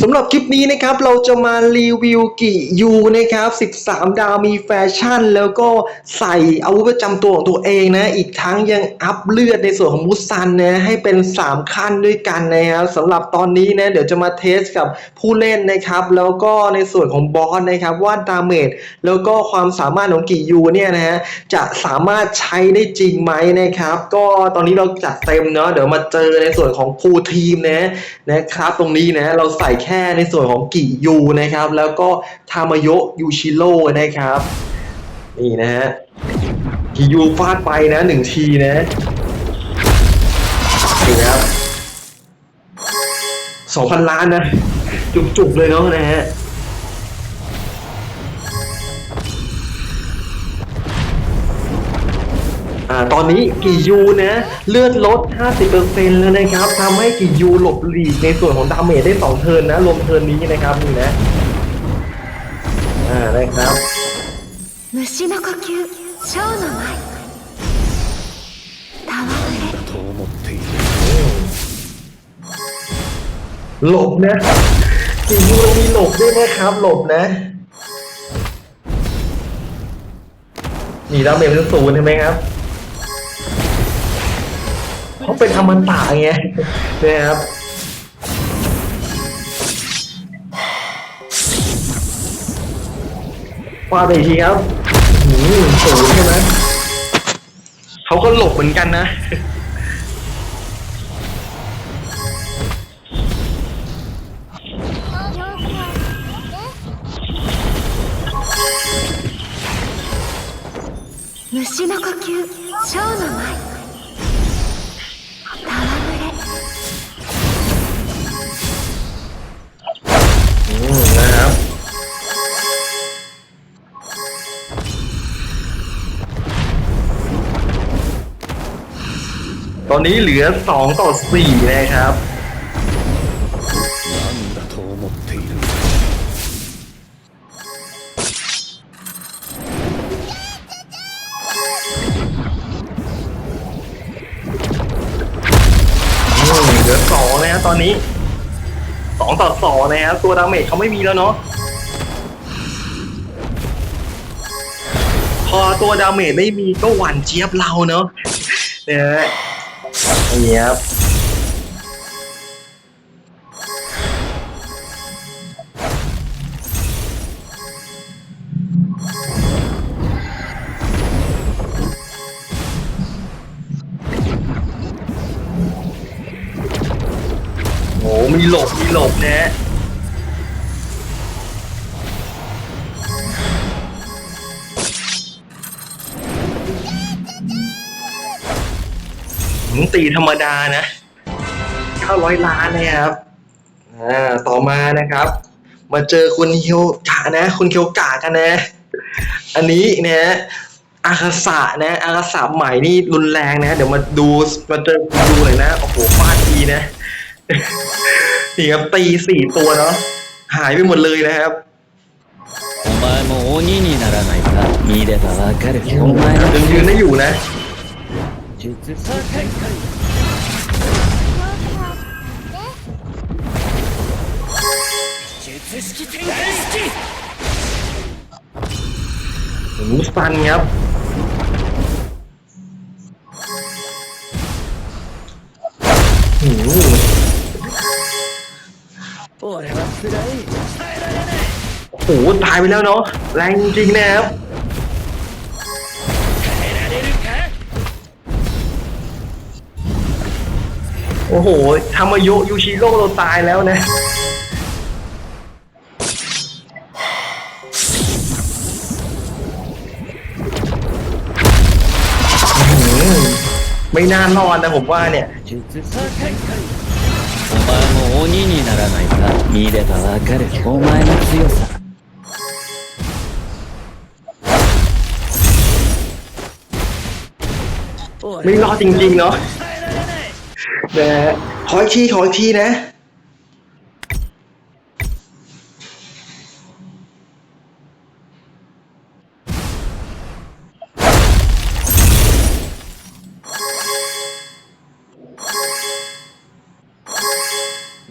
สำหรับคลิปนี้นะครับเราจะมารีวิวกี่ยูนะครับ 13 ดาวมีแฟชั่น แล้วก็ใส่อาวุธประจำตัวของตัวเองนะ อีกทั้งยังอัพเลือดในส่วนของมุสันนะให้เป็น 3 ขั้นด้วยกันนะครับสำหรับตอนนี้นะเดี๋ยวจะมาเทสกับผู้เล่นนะครับ แล้วก็ในส่วนของบอสนะครับว่าดาเมจแล้วก็ความสามารถของกี่ยูเนี่ยนะฮะจะสามารถใช้ได้จริงไหมนะครับ ก็ตอนนี้เราจัดเต็มเนาะเดี๋ยวมาเจอในส่วนของฟูทีมนะนะครับ ตรงนี้นะเราใส่แค่ในส่วนของกิยูนะครับ แล้วก็ทามโยะยูชิโร่นะครับ นี่นะฮะกิยูฟาดไปนะหนึ่งทีนะนี่นะครับสองพันล้านนะ จุกๆเลยเนาะนะฮะ อ่าตอนนี้กี่ยูนะ เลือดลด 50%แล้วนะครับทำให้กี่ยูหลบหลีกในส่วนของดาเมจได้ 2 เทิร์นนะ รวมเทิร์นนี้นะครับนี่นะ อ่านะครับ 虫の呼吸蝶の舞戯れと思っている หลบนะกี่ยูเรามีหลบด้วยนะครับ หลบนะ นี่ดาเมจเป็นศูนย์ใช่ไหมครับ เพราะเป็นอมตะไงนะครับ ว่าไปอีกทีครับหืมศูนย์ใช่ไหม เขาก็หลบเหมือนกันนะ 虫の呼吸蝶の舞 อนนี้เหลือ 2 ต่อ 4 นะครับ เหลือสองนะครัตอนนี้สองต่อสองนะครับตัวดาเมจเขาไม่มีแล้วเนาะพอตัวดาเมจไม่มีก็หวั่นเจี๊ยบเราเนาะเนี่ย นี่ครับโอ้มีหลบ มีหลบนะ ตีธรรมดานะเก้าร้อยล้านนะครับต่อมานะครับ มาเจอคุณเคียวกะนะ คุณเคียวกะกันนะ อันนี้นะอากาศะนะอากาศะใหม่นี่รุนแรงนะ เดี๋ยวมาดูมาเจอดูหน่อยนะโอ้โหฟาดทีนะนี่ครับตีสี่ตัวเนาะหายไปหมดเลยนะครับโอ้ยโมนี่นี่นาราไนตะมีเตะวากะเรโยังยืนได้อยู่นะ Mình muốn spam nhá โอ้โหตายไปแล้วเนาะแรงจริงนะครับ อ้โหทามาโยยูชิโร่เราตายแล้วนะ อื้อหือไม่น่ารอดนะผมว่าเนี่ย 術破壊会お前も鬼にならないか見ればわかるお前の強さ ไม่รอดจริงๆเนาะ 耐えられない นะฮะขออีกทีขออีกทีนะ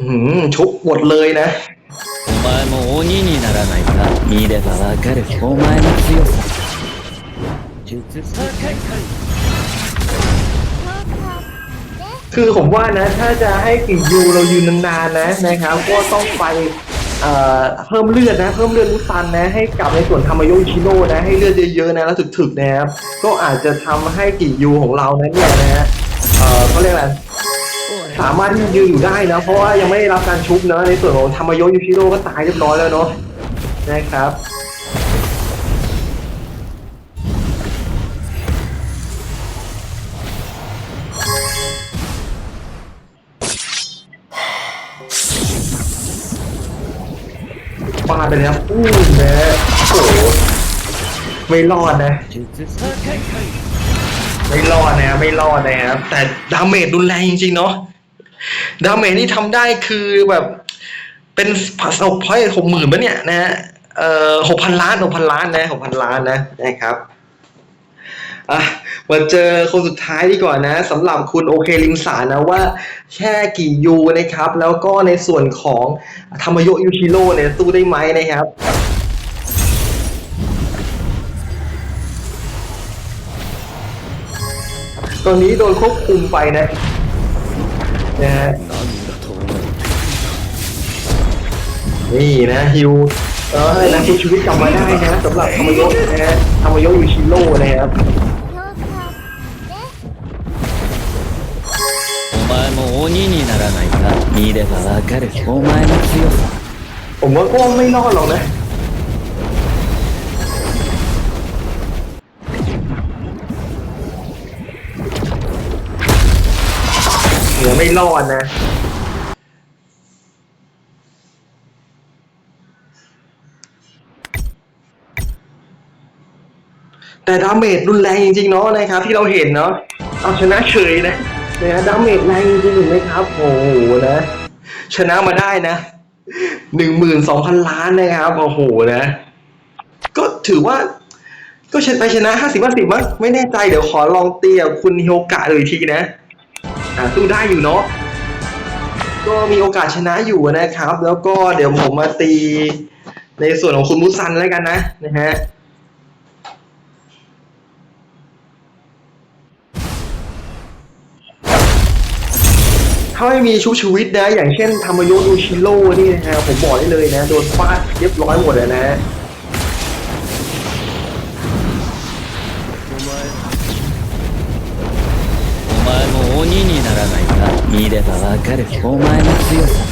อืมชุบหมดเลยนะ お前も鬼にならないか見ればわかるお前の強さ術破壊 คือผมว่านะ ถ้าจะให้กิยูเรายืนนานๆนะนะครับ ก็ต้องไปเอ่อเพิ่มเลือดนะ เพิ่มเลือดมุซันนะ ให้กลับในส่วนทามาโยอิชิโร่นะ ให้เลือดเยอะๆนะ แล้วถึกๆนะครับ ก็อาจจะทำให้กิ่ยูของเรานั้นเนี่ยนะฮะเอ่อเขาเรียกอะไร สามารถที่จะยืนอยู่ได้นะ เพราะว่ายังไม่ได้รับการชุบนะ ในส่วนของทามาโยอิชิโร่ก็ตายเรียบร้อยแล้วเนาะนะครับาดไปแล้วอู้แม่โอ้ไม่รอดนะ ไม่รอดนะไม่รอดนะครับแต่ดาเมจดุนแรงจริงๆเนาะดาเมจนี่ทำได้คือแบบเป็นผัสหกพอยหกหมื่นปะเนี่ยนะฮะเอ่อหกพันล้านหกพันล้านนะหกพันล้านนะนะครับ อะมาเจอคนสุดท้ายดีกว่านะสำหรับคุณโอเคลิงสานะว่าแค่กี่ยูนะครับ แล้วก็ในส่วนของธรรมโยยูชิโร่เนี่ยสู้ได้ไหมนะครับตอนนี้โดนควบคุมไปนะนะฮะนี่นะฮิวเออนะชีวิตกลับมาได้นะสำหรับธรรมโยนะฮะธรรมโยยูชิโร่นะครับ 鬼にならないか見ればわかるお前の強さ ผมว่าก็ไม่รอดหรอกนะ เหนือไม่รอดนะ แต่ดาเมจรุนแรงจริงๆเนาะนะครับ ที่เราเห็นเนาะเอาชนะเฉยนะ นะฮะดาเมจแรงจริงๆนไหมครับ โอ้โหนะ ชนะมาได้นะหนึ่งหมื่นสองพันล้านนะครับ โอ้โหนะ ก็ถือว่า ก็ชนะไปชนะห้าสิบห้าสิบมั้งไม่แน่ใจเดี๋ยวขอลองเตียคุณฮิโอกะดูอีกทีนะ อ่าสู้ได้อยู่เนาะก็มีโอกาสชนะอยู่นะครับ แล้วก็เดี๋ยวผมมาตีในส่วนของคุณมุซันแล้วกันนะนะฮะ ถ้าไม่มีชุบชีวิตนะ อย่างเช่นทามาโยยูชิโร่นี่นะฮะผมบอกได้เลยนะ โดนฟาดเรียบร้อยหมดเลยนะ お前も鬼にならないか見ればわかるお前の強さ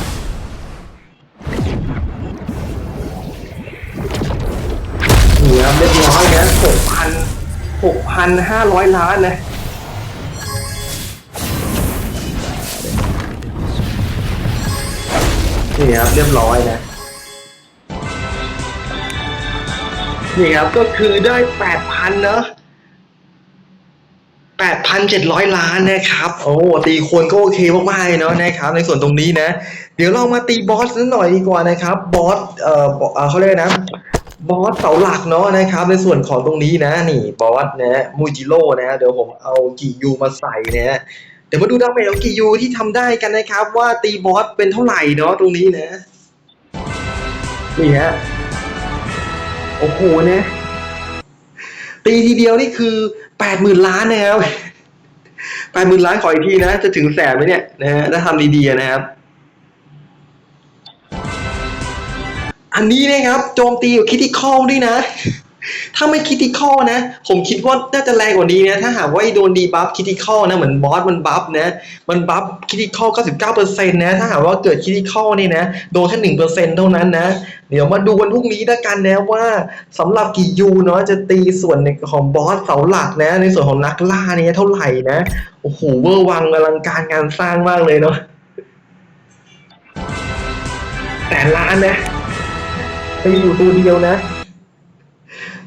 เหนือเรียบร้อยนะหกพันหกพันห้าร้อยล้านนะ นี่ครับเรียบร้อยนะ นี่ครับก็คือได้แปดพันเนอะแปดพันเจ็ดร้อยล้านนะครับ โอ้ตีคนก็โอเคมากๆเลยเนาะนะครับ ในส่วนตรงนี้นะ เดี๋ยวเรามาตีบอสนิดหน่อยดีกว่านะครับ บอส เอ่อเขาเรียกนะ บอสเสาหลักเนาะนะครับ ในส่วนของตรงนี้นะ นี่บอสนะมูจิโร่นะ เดี๋ยวผมเอากิยูมาใส่นะฮะ ดี๋ยวมาดูดาเมจของกิยูที่ทำได้กันนะครับ ว่าตีบอสเป็นเท่าไหร่เนาะตรงนี้นะ นี่ฮะโอ้โหเนี่ยตีทีเดียวนี่คือแปดหมื่นล้านนะครับแปดหมื่นล้านขออีกทีนะ จะถึงแสนไหมเนี่ยนะฮะถ้าทำดีๆนะครับ อันนี้นะครับ โจมตีอยู่คิติคอลด้วยนะ ถ้าไม่คิติคอลนะ ผมคิดว่าน่าจะแรงกว่านี้นะ ถ้าหากว่าโดนดีบัฟคิติคอลนะ เหมือนบอสมันบัฟนะ มันบัฟคิติคอล99%นะ ถ้าหากว่าเกิดคิติคอลนี่นะ โดนแค่หนึ่งเปอร์เซ็นเท่านั้นนะ เดี๋ยวมาดูวันพรุ่งนี้แล้วกันนะว่าสำหรับกี่ยูเนาะจะตีส่วนของบอสเสาหลักนะ ในส่วนของนักล่าเนี่ยเท่าไหร่นะ โอ้โหเวอร์วังอลังการงานสร้างมากเลยเนาะแต่ล้านนะตีอยู่ตัวเดียวนะ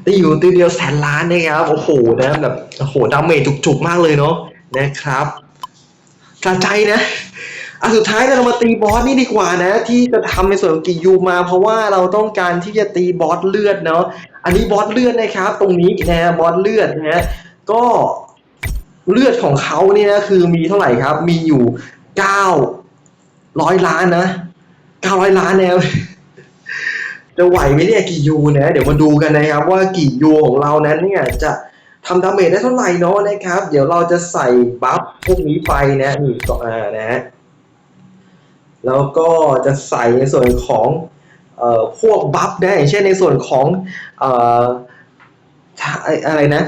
ตีอยู่ตัวเดียวแสนล้านนะครับโอ้โหนะแบบโอ้โหดาเมจจุกๆมากเลยเนาะนะครับกระใจนะอะสุดท้ายเรามาตีบอสนี่ดีกว่านะ ที่จะทำในส่วนของกิยูมา เพราะว่าเราต้องการที่จะตีบอสเลือดเนาะอันนี้บอสเลือดนะครับ ตรงนี้นะบอสเลือดนะฮะก็เลือดของเขาเนี่ยนะคือมีเท่าไหร่ครับ มีอยู่เก้าร้อยล้านนะเก้าร้อยล้านแนว จะไหวไหมเนี่ยกี่ยูนะเดี๋ยวมาดูกันนะครับว่ากี่ยูของเรานั้นเนี่ยจะทำดาเมจได้เท่าไหร่เนาะนะครับ เดี๋ยวเราจะใส่บัฟพวกนี้ไปนะนี่ก็อ่านะฮะแล้วก็จะใส่ในส่วนของเอ่อพวกบัฟได้อย่างเช่นในส่วนของเอ่ออะไรนะ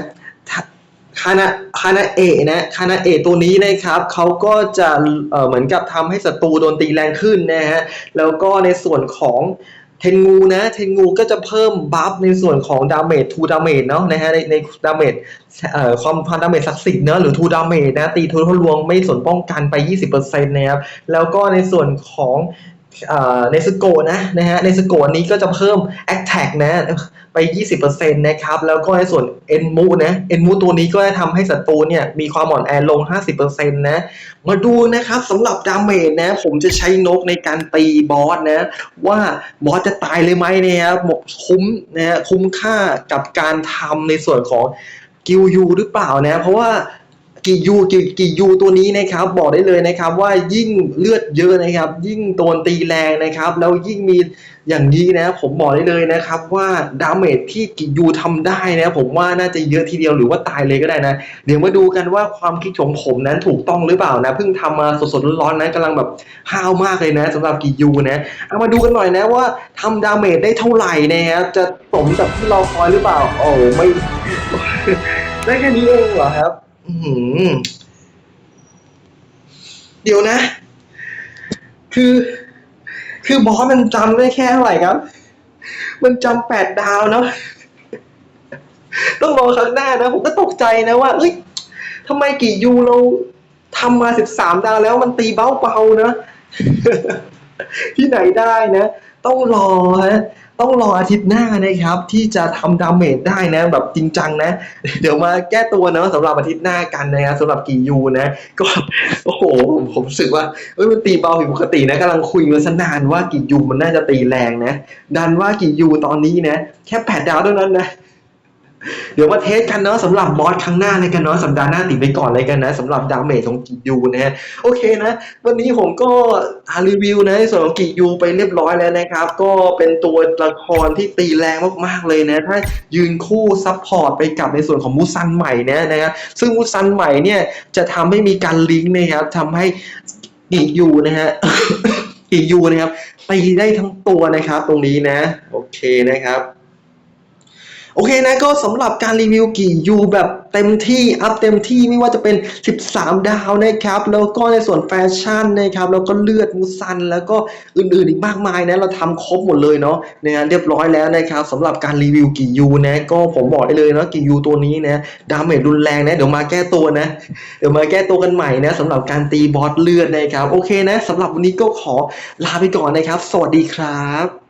คานาคานาเอะนะคานาเอะตัวนี้นะครับเขาก็จะเอ่อเหมือนกับทำให้ศัตรูโดนตีแรงขึ้นนะฮะแล้วก็ในส่วนของ เทนงูนะ เทนงูก็จะเพิ่มบัฟในส่วนของดาเมจทูดาเมจเนาะนะฮะในในดาเมจเอ่อความพันดาเมจศักดิ์สิทธิ์เนาะหรือทูดาเมจนะตีทุนทะลวงไม่สนป้องกันไป 20%นะครับแล้วก็ในส่วนของ เอ่อในสโกนะนะฮะในสโกนี้ก็จะเพิ่ม Attack นะไป 20%นะครับแล้วก็ในส่วน e n m u นะ e n m u ตัวนี้ก็จะทำให้ศัตรูเนี่ยมีความอ่อนแอลง 50%นะมาดูนะครับสำหรับดาเมจนะผมจะใช้นกในการตีบอสนะว่าบอสจะตายเลยไหมนะครับคุ้มนะฮะคุ้มค่ากับการทำในส่วนของกิลยูหรือเปล่านะเพราะว่า กิยูกิกิยูตัวนี้นะครับบอกได้เลยนะครับว่ายิ่งเลือดเยอะนะครับ ยิ่งโดนตีแรงนะครับ แล้วยิ่งมีอย่างนี้นะผมบอกได้เลยนะครับว่าดาเมจที่กิยูทำได้นะผมว่าน่าจะเยอะทีเดียวหรือว่าตายเลยก็ได้นะ เดี๋ยวมาดูกันว่าความคิดของผมนั้นถูกต้องหรือเปล่านะเพิ่งทำมาสดๆร้อนๆนะกำลังแบบห้าวมากเลยนะสำหรับกิยูนะเอามาดูกันหน่อยนะว่าทำดาเมจได้เท่าไหร่นะครับจะสมกับที่เราคอยหรือเปล่าโอ้ไม่ได้แค่นี้เองเหรอครับ เดี๋ยวนะ คือ คือบอสมันจำได้แค่เท่าไหร่ครับ มันจำแปดดาวเนาะต้องรอครั้งหน้านะ ผมก็ตกใจนะว่าเอ้ยทำไมกี่ยูเราทำมาสิบสามดาวแล้วมันตีเบ้าเบาๆนะ ที่ไหนได้นะ ต้องรอฮะต้องรออาทิตย์หน้านะครับ ที่จะทำดาเมจได้นะแบบจริงจังนะ เดี๋ยวมาแก้ตัวเนาะสำหรับอาทิตย์หน้ากันนะครับสำหรับกี่ยูนะ ก็โอ้โหผมผมรู้สึกว่าเอ้ยมันตีเบาผิดปกตินะกำลังคุยมาสนานว่ากี่ยูมันน่าจะตีแรงนะ ดันว่ากี่ยูตอนนี้นะ แค่แปดดาวเท่านั้นนะ เดี๋ยวมาเทสกันเนาะสำหรับบอสครั้งหน้าเลยกันเนาะสัปดาห์หน้าติดไปก่อนเลยกันนะสำหรับดาเมจของกิยูนะฮะโอเคนะ วันนี้ผมก็รีวิวนะในส่วนของกิยูไปเรียบร้อยแล้วนะครับ ก็เป็นตัวละครที่ตีแรงมากๆเลยนะถ้ายืนคู่ซับพอร์ตไปกับในส่วนของมูซันใหม่นะนะครับซึ่งมูซันใหม่เนี่ยจะทำให้มีการลิงก์นะครับทำให้กิยูนะฮะกิยูนะครับตีได้ทั้งตัวนะครับ ตรงนี้นะ โอเคนะครับ โอเคนะก็สำหรับการรีวิวกี่ยูแบบเต็มที่อัพเต็มที่ไม่ว่าจะเป็น 13 ดาวนะครับ แล้วก็ในส่วนแฟชั่นนะครับ แล้วก็เลือดมูซัน แล้วก็อื่นๆอีกมากมายนะ เราทำครบหมดเลยเนาะนะฮะเรียบร้อยแล้วนะครับสำหรับการรีวิวกี่ยูนะ ก็ผมบอกได้เลยเนาะกี่ยูตัวนี้นะ ดาเมจรุนแรงนะ เดี๋ยวมาแก้ตัวนะ เดี๋ยวมาแก้ตัวกันใหม่นะสำหรับการตีบอสเลือดนะครับ โอเคนะสำหรับวันนี้ก็ขอลาไปก่อนนะครับ สวัสดีครับ